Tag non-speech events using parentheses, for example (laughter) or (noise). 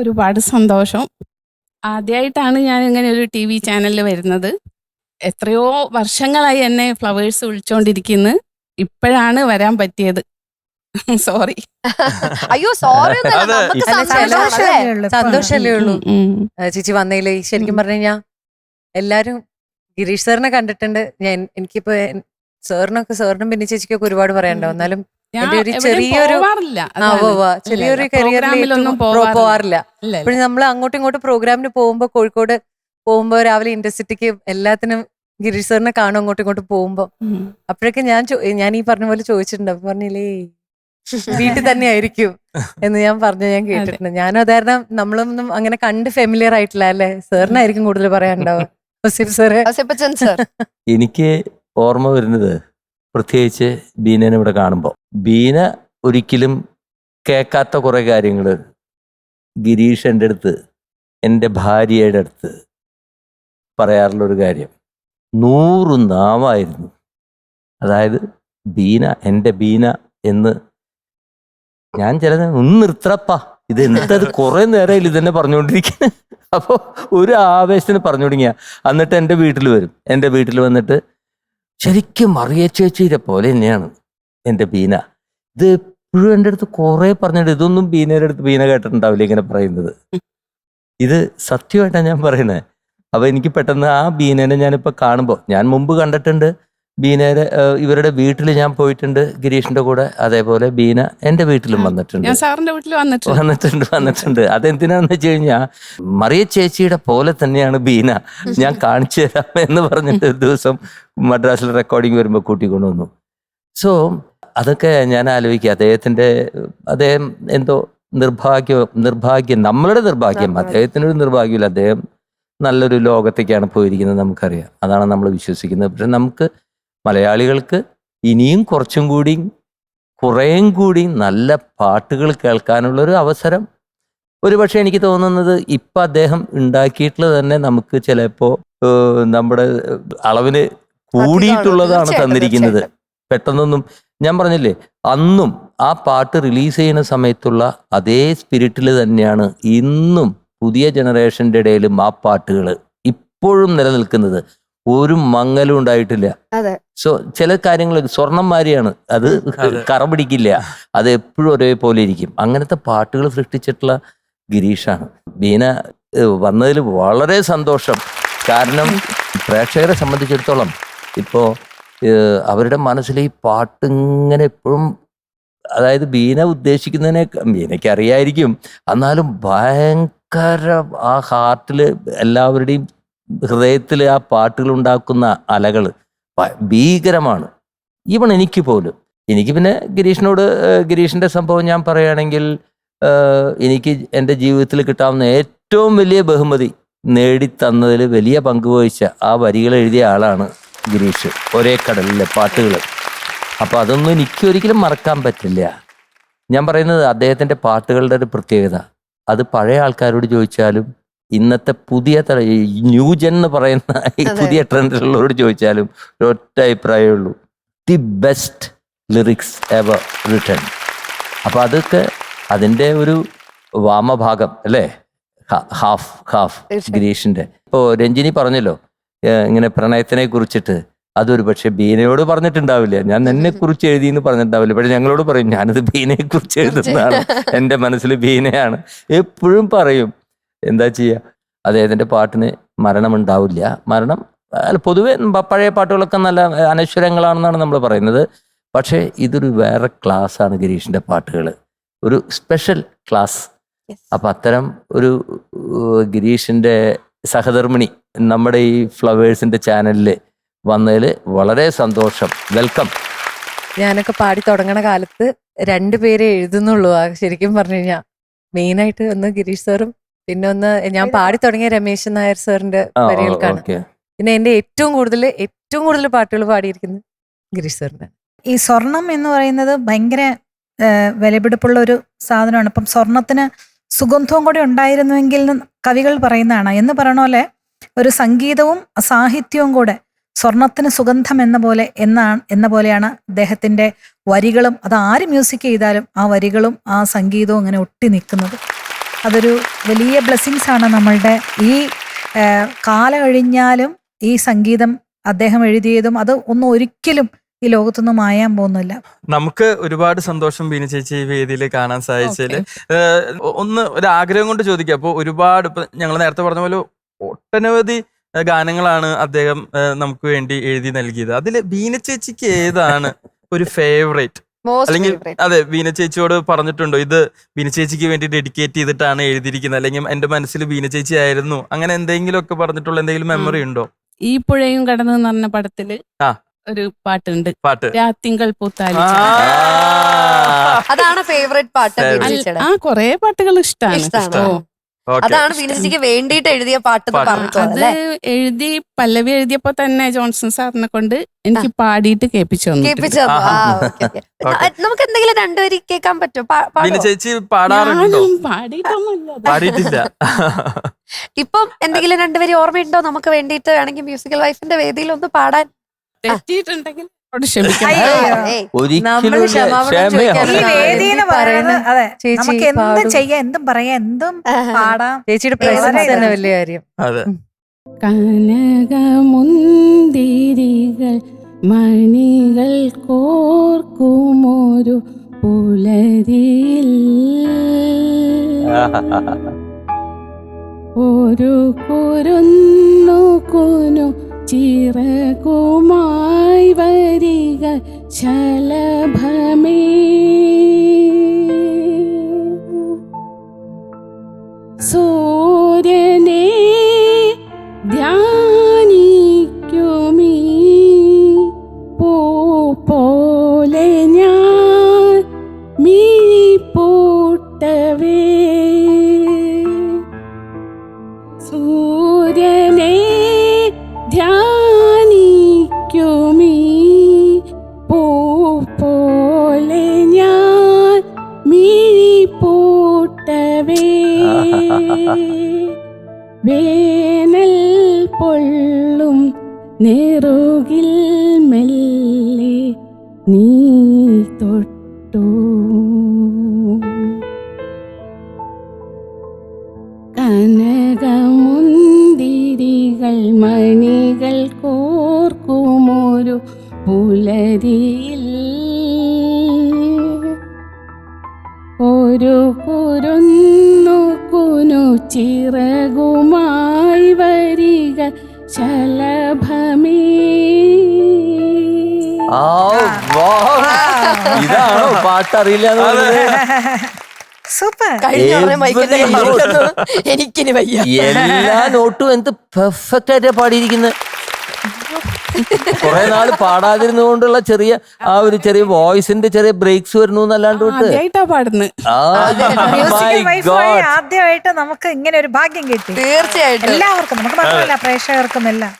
ഒരുപാട് സന്തോഷം. ആദ്യമായിട്ടാണ് ഞാൻ ഇങ്ങനെ ഒരു ടി വി ചാനലിൽ വരുന്നത്. എത്രയോ വർഷങ്ങളായി എന്നെ ഫ്ലവേഴ്സ് വിളിച്ചോണ്ടിരിക്കുന്നു. ഇപ്പോഴാണ് വരാൻ പറ്റിയത്. സോറി. അയ്യോ സോറി? സന്തോഷമല്ലേ ഉള്ളൂ? സന്തോഷല്ലേ ഉള്ളൂ ആ, ചേച്ചി വന്നതിലേ ശരിക്കും പറഞ്ഞു കഴിഞ്ഞാ എല്ലാരും ഗിരീഷ് സാറിനെ കണ്ടിട്ടുണ്ട്. ഞാൻ എനിക്കിപ്പോ സാറിനൊക്കെ സാറിനും പിന്നെ ചേച്ചിക്കൊക്കെ ഒരുപാട് പറയാനുണ്ടാവും എന്നാലും ഒരു ചെറിയൊരു-. ചെറിയൊരു പ്രോഗ്രാമിലൊന്നും പോവാറില്ല. അപ്പോഴും നമ്മൾ അങ്ങോട്ടും ഇങ്ങോട്ടും പ്രോഗ്രാമിന് പോകുമ്പോ കോഴിക്കോട് പോകുമ്പോ രാവിലെ ഇൻഡസ്ട്രിക്ക് എല്ലാത്തിനും ഗിരീഷ് സാറിനെ കാണും അങ്ങോട്ടും ഇങ്ങോട്ടും പോകുമ്പോ. അപ്പോഴൊക്കെ ഞാൻ ഞാൻ ഈ പറഞ്ഞ പോലെ ചോദിച്ചിട്ടുണ്ട്. അപ്പൊ പറഞ്ഞില്ലേ വീട്ടിൽ തന്നെ ആയിരിക്കും എന്ന് ഞാൻ പറഞ്ഞു ഞാൻ കേട്ടിട്ടുണ്ട്. ഞാനും അത് നമ്മളൊന്നും അങ്ങനെ കണ്ട് ഫെമിലിയർ ആയിട്ടില്ല അല്ലെ? സാറിനായിരിക്കും കൂടുതൽ പറയാനുണ്ടാവുക. (laughs) (laughs) എനിക്ക് ഓർമ്മ വരുന്നത് പ്രത്യേകിച്ച് ബീനനെ ഇവിടെ കാണുമ്പോൾ ബീന ഒരിക്കലും കേൾക്കാത്ത കുറേ കാര്യങ്ങൾ ഗിരീഷ് എന്റെ അടുത്ത് എന്റെ ഭാര്യയുടെ അടുത്ത് പറയാറുള്ള ഒരു കാര്യം. നൂറ് നാവായിരുന്നു. അതായത് ബീന എന്റെ ബീന എന്ന് ഞാൻ ചില ഒന്ന് നിർത്തപ്പാ ഇത് എന്തത് കുറെ ഇത് ഇതന്നെ പറഞ്ഞുകൊണ്ടിരിക്കുന്നത് അപ്പോൾ ഒരു ആവേശത്തിന് പറഞ്ഞു തുടങ്ങിയ. എന്നിട്ട് എന്റെ വീട്ടിൽ വരും. എന്റെ വീട്ടിൽ വന്നിട്ട് ശരിക്കും മറിയ ചേച്ചിയുടെ പോലെ തന്നെയാണ് എന്റെ ബീന. ഇത് എപ്പോഴും എന്റെ അടുത്ത് കുറേ പറഞ്ഞിട്ട് ഇതൊന്നും ബീനയുടെ അടുത്ത് ബീന കേട്ടിട്ടുണ്ടാവില്ല ഇങ്ങനെ പറയുന്നത്. ഇത് സത്യമായിട്ടാണ് ഞാൻ പറയുന്നത്. അപ്പോൾ എനിക്ക് പെട്ടെന്ന് ആ ബീനനെ ഞാനിപ്പോൾ കാണുമ്പോൾ ഞാൻ മുമ്പ് കണ്ടിട്ടുണ്ട്. ബീനയുടെ ഇവരുടെ വീട്ടിൽ ഞാൻ പോയിട്ടുണ്ട് ഗിരീഷിന്റെ കൂടെ. അതേപോലെ ബീന എന്റെ വീട്ടിലും വന്നിട്ടുണ്ട്. സാറിന്റെ വീട്ടിൽ വന്നിട്ടുണ്ട്. വന്നിട്ടുണ്ട് വന്നിട്ടുണ്ട്. അതെന്തിനാന്ന് വെച്ച് കഴിഞ്ഞാൽ മറിയ ചേച്ചിയുടെ പോലെ തന്നെയാണ് ബീന. ഞാൻ കാണിച്ചു തരാം എന്ന് പറഞ്ഞിട്ട് ഒരു ദിവസം മദ്രാസിൽ റെക്കോർഡിംഗ് വരുമ്പോൾ കൂട്ടിക്കൊണ്ടുവന്നു സോ അതൊക്കെ ഞാൻ ആലോചിക്കുക അദ്ദേഹത്തിന്റെ അദ്ദേഹം എന്തോ നിർഭാഗ്യം നിർഭാഗ്യം നമ്മളുടെ നിർഭാഗ്യം. അദ്ദേഹത്തിനൊരു നിർഭാഗ്യമില്ല. അദ്ദേഹം നല്ലൊരു ലോകത്തേക്കാണ് പോയിരിക്കുന്നത് നമുക്കറിയാം. അതാണ് നമ്മൾ വിശ്വസിക്കുന്നത്. പക്ഷെ നമുക്ക് മലയാളികൾക്ക് ഇനിയും കുറച്ചും കൂടി കുറേയും കൂടി നല്ല പാട്ടുകൾ കേൾക്കാനുള്ള ഒരു അവസരം. ഒരുപക്ഷെ എനിക്ക് തോന്നുന്നത് ഇപ്പം അദ്ദേഹം ഉണ്ടാക്കിയിട്ടുള്ളത് തന്നെ നമുക്ക് ചിലപ്പോൾ നമ്മുടെ അളവിന് കൂടിയിട്ടുള്ളതാണ് തന്നിരിക്കുന്നത്. പെട്ടെന്നൊന്നും ഞാൻ പറഞ്ഞില്ലേ അന്നും ആ പാട്ട് റിലീസ് ചെയ്യുന്ന സമയത്തുള്ള അതേ സ്പിരിറ്റിൽ തന്നെയാണ് ഇന്നും പുതിയ ജനറേഷന്റെ ഇടയിലും ആ പാട്ടുകൾ ഇപ്പോഴും നിലനിൽക്കുന്നത്. ഒരു മങ്ങലും ഉണ്ടായിട്ടില്ല. അതെ. സോ ചില കാര്യങ്ങൾ സ്വർണം മാരിയാണ്. അത് കറപിടിക്കില്ല കറ പിടിക്കില്ല. അത് എപ്പോഴും ഒരേപോലെ ഇരിക്കും. അങ്ങനത്തെ പാട്ടുകൾ സൃഷ്ടിച്ചിട്ടുള്ള ഗിരീഷാണ്. ബീന വന്നതിൽ വളരെ സന്തോഷം. കാരണം പ്രേക്ഷകരെ സംബന്ധിച്ചിടത്തോളം ഇപ്പോൾ അവരുടെ മനസ്സിൽ ഈ പാട്ട് ഇങ്ങനെ എപ്പോഴും അതായത് ബീന ഉദ്ദേശിക്കുന്നതിനെ ബീനയ്ക്ക് അറിയായിരിക്കും. എന്നാലും ഭയങ്കര ആ ഹാർട്ടിൽ എല്ലാവരുടെയും ഹൃദയത്തിൽ ആ പാട്ടുകൾ ഉണ്ടാക്കുന്ന അലകൾ ഭീകരമാണ്. ഈവൺ എനിക്ക് പോലും. എനിക്ക് പിന്നെ ഗിരീഷിനോട് ഗിരീഷിന്റെ സംഭവം ഞാൻ പറയുകയാണെങ്കിൽ എനിക്ക് എന്റെ ജീവിതത്തിൽ കിട്ടാവുന്ന ഏറ്റവും വലിയ ബഹുമതി നേടിത്തന്നതിൽ വലിയ പങ്ക് വഹിച്ച ആ വരികൾ എഴുതിയ ആളാണ് ഗിരീഷ്. ഒരേ കടലിലെ പാട്ടുകൾ. അപ്പോൾ അതൊന്നും എനിക്ക് ഒരിക്കലും മറക്കാൻ പറ്റില്ല. ഞാൻ പറയുന്നത് അദ്ദേഹത്തിന്റെ പാട്ടുകളുടെ ഒരു പ്രത്യേകത. അത് പഴയ ആൾക്കാരോട് ചോദിച്ചാലും ഇന്നത്തെ പുതിയ തല ന്യൂ ജൻ എന്ന് പറയുന്ന ഈ. പുതിയ ട്രെൻഡിലുള്ളവരോട് ചോദിച്ചാലും ഒരൊറ്റ അഭിപ്രായമേ ഉള്ളൂ. The best lyrics ever return അപ്പോൾ അതൊക്കെ അതിന്റെ ഒരു വാമഭാഗം അല്ലേ? Half half. ഗിരീഷിന്റെ. ഇപ്പോൾ രഞ്ജിനി പറഞ്ഞല്ലോ ഇങ്ങനെ പ്രണയത്തിനെ കുറിച്ചിട്ട്. അതൊരു പക്ഷെ ബീനയോട് പറഞ്ഞിട്ടുണ്ടാവില്ല. ഞാൻ എന്നെ കുറിച്ച് എഴുതി എന്ന് പറഞ്ഞിട്ടുണ്ടാവില്ല. പക്ഷെ ഞങ്ങളോട് പറയും ഞാനത് ബീനയെ കുറിച്ച് എഴുതുന്നതാണ്. എന്റെ മനസ്സിൽ ബീനയാണ്. എപ്പോഴും പറയും എന്താ ചെയ്യുക അദ്ദേഹത്തിന്റെ പാട്ടിന് മരണമുണ്ടാവില്ല. മരണം അല്ല പൊതുവെ പഴയ പാട്ടുകളൊക്കെ നല്ല അനശ്വരങ്ങളാണെന്നാണ് നമ്മൾ പറയുന്നത്. പക്ഷേ ഇതൊരു വേറെ ക്ലാസ്സാണ് ഗിരീഷിന്റെ പാട്ടുകൾ ഒരു സ്പെഷ്യൽ ക്ലാസ്. അപ്പം അത്തരം ഒരു ഗിരീഷിന്റെ സഹധർമ്മിണി നമ്മുടെ ഈ ഫ്ലവേഴ്സിന്റെ ചാനലിൽ വന്നതിൽ വളരെ സന്തോഷം. വെൽക്കം. ഞാനൊക്കെ പാടി തുടങ്ങണ കാലത്ത് രണ്ടുപേരെ എഴുതുന്നുള്ളൂ ശരിക്കും പറഞ്ഞു കഴിഞ്ഞാൽ മെയിനായിട്ട് ഒന്ന് ഗിരീഷ് സാറും പിന്നെ ഒന്ന് ഞാൻ പാടി തുടങ്ങിയ രമേശൻ നായർ സാറിന്റെ വരികൾക്കാണ് പിന്നെ എന്റെ ഏറ്റവും കൂടുതൽ ഏറ്റവും കൂടുതൽ പാട്ടുകൾ പാടിയിരിക്കുന്നത് ഗിരീഷ് സാറിന്റെ ഈ സ്വർണം എന്ന് പറയുന്നത് ഭയങ്കര വിലപിടിപ്പുള്ള ഒരു സാധനമാണ്. അപ്പം സ്വർണത്തിന് സുഗന്ധവും കൂടി ഉണ്ടായിരുന്നുവെങ്കിൽ കവികൾ പറയുന്നതാണ്. എന്ന് പറയണ പോലെ ഒരു സംഗീതവും സാഹിത്യവും കൂടെ സ്വർണത്തിന് സുഗന്ധം എന്ന പോലെ എന്നാണ് എന്ന പോലെയാണ് അദ്ദേഹത്തിന്റെ വരികളും. അത് ആര് മ്യൂസിക് ചെയ്താലും ആ വരികളും ആ സംഗീതവും അങ്ങനെ ഒട്ടി നിൽക്കുന്നത്. അതൊരു വലിയ ബ്ലെസ്സിങ്സ് ആണ് നമ്മളുടെ ഈ കാലം കഴിഞ്ഞാലും ഈ സംഗീതം അദ്ദേഹം എഴുതിയതും അത് ഒന്നും ഒരിക്കലും ഈ ലോകത്തൊന്നും മായാൻ പോകുന്നില്ല. നമുക്ക് ഒരുപാട് സന്തോഷം ബീന ചേച്ചി ഈ വേദിയിൽ കാണാൻ സാധിച്ചതിൽ ഒന്ന് ഒരു ആഗ്രഹം കൊണ്ട് ചോദിക്കുക അപ്പോൾ ഒരുപാട് ഇപ്പൊ ഞങ്ങൾ നേരത്തെ പറഞ്ഞ പോലെ ഒട്ടനവധി ഗാനങ്ങളാണ് അദ്ദേഹം നമുക്ക് വേണ്ടി എഴുതി നൽകിയത്. അതിൽ ബീന ചേച്ചിക്ക് ഏതാണ് ഒരു ഫേവറേറ്റ്? അല്ലെങ്കിൽ അതെ ബീന ചേച്ചിയോട് പറഞ്ഞിട്ടുണ്ടോ ഇത് ബീന ചേച്ചിക്ക് വേണ്ടി ഡെഡിക്കേറ്റ് ചെയ്തിട്ടാണ് എഴുതിയിരിക്കുന്നത് അല്ലെങ്കിൽ എന്റെ മനസ്സിൽ ബീന ചേച്ചി ആയിരുന്നു അങ്ങനെ എന്തെങ്കിലും ഒക്കെ പറഞ്ഞിട്ടുള്ള എന്തെങ്കിലും മെമ്മറി ഉണ്ടോ? ഈ പുഴയും കടന്നു എന്ന് പറഞ്ഞ പടത്തിൽ ആ. ഒരു പാട്ടുണ്ട്. പാട്ട്. രാത്തിങ്കൾ പൂത്താലി ആ. അതാണ് ഫേവറേറ്റ് പാട്ട്. ആ കൊറേ പാട്ടുകൾ ഇഷ്ടമാണ്. അതാണ് ചേച്ചിക്ക് വേണ്ടിയിട്ട് എഴുതിയ പാട്ട്. അത് എഴുതി പല്ലവി എഴുതിയപ്പോ തന്നെ ജോൺസൺ സാറിനെ കൊണ്ട് എനിക്ക് പാടിയിട്ട് കേൾപ്പിച്ചു. കേൾപ്പിച്ചു. (laughs) നമുക്ക് എന്തെങ്കിലും രണ്ടുപേരും കേൾക്കാൻ പറ്റുമോ? ചേച്ചി പാടാറുണ്ടോ. പാടിയിട്ടില്ല. (laughs) ഇപ്പം എന്തെങ്കിലും രണ്ടുപേരും ഓർമ്മയുണ്ടോ? നമുക്ക് വേണ്ടിയിട്ട് വേണമെങ്കിൽ മ്യൂസിക്കൽ വൈഫിന്റെ വേദിയിൽ ഒന്ന് പാടാൻ തെറ്റിയിട്ടുണ്ടെങ്കിൽ ഒരിക്കലും നമുക്ക് എന്തും ചെയ്യാം എന്തും പറയാം എന്തും പാടാം. ചേച്ചിയുടെ പ്രസൻസ് തന്നെ വലിയ കാര്യം. അതെ. കനകമുന്തിരികൾ മണികൾ കോർക്കുമൊരു പുലരിൽ. ഒരു കുരുന്നു കുനു ചിറകുമായി വരിക ശലഭമേ. സൂര്യനെ ധ്യാനിക്കുമീ. പോലെ ഞാൻ മീ പൂട്ടവേ ധ്യാനിക്കുമീ വേനൽ പൊള്ളും നെറുകിൽ മെല്ലെ നീ തൊട്ടു. കനകമുന്തിരികൾ മണികൾ കോർക്കുമൊരു പുലരിയിൽ വാ. ഇതാണോ പാട്ടറിയില്ല സൂപ്പർ. കഴിഞ്ഞ ഉടനെ മൈക്കിന്റെ. എനിക്കിനി വയ്യ. എല്ലാ നോട്ടും എന്ത് പെർഫെക്റ്റ് ആയിട്ട് പാടിയിരിക്കുന്നത് കുറെ നാൾ പാടാതിരുന്നുകൊണ്ടുള്ള ചെറിയ ആ ഒരു ചെറിയ വോയിസിന്റെ ചെറിയ ബ്രേക്സ് വരുന്നു എന്നല്ലാണ്ട് വിട്ട്. പാടുന്നത്. ആദ്യമായിട്ട് നമുക്ക് ഇങ്ങനെ ഒരു ഭാഗ്യം കിട്ടി. തീർച്ചയായിട്ടും. എല്ലാവർക്കും നമുക്ക് മാത്രമല്ല പ്രേക്ഷകർക്കും എല്ലാം.